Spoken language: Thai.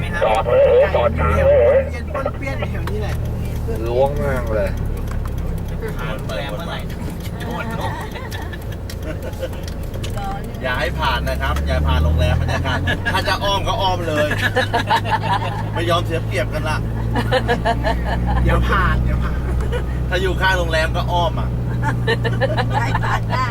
หมครับจอดเลยจอดกลางเลย เยนป้นเปี้ยนแถวนี้แหละล้วงมากเลยอย่าให้ผ่านนะครับ อย่าผ่านโรงแรมบรรยากาศถ้าจะอ้อมก็อ้อมเลย ไม่ยอมเสียเปรียบกันละเดี๋ยวผ่านเดี๋ยวผ่าน ถ้าอยู่ข้างโรงแรมก็อ้อมอะ ได้ปาดหน้ะ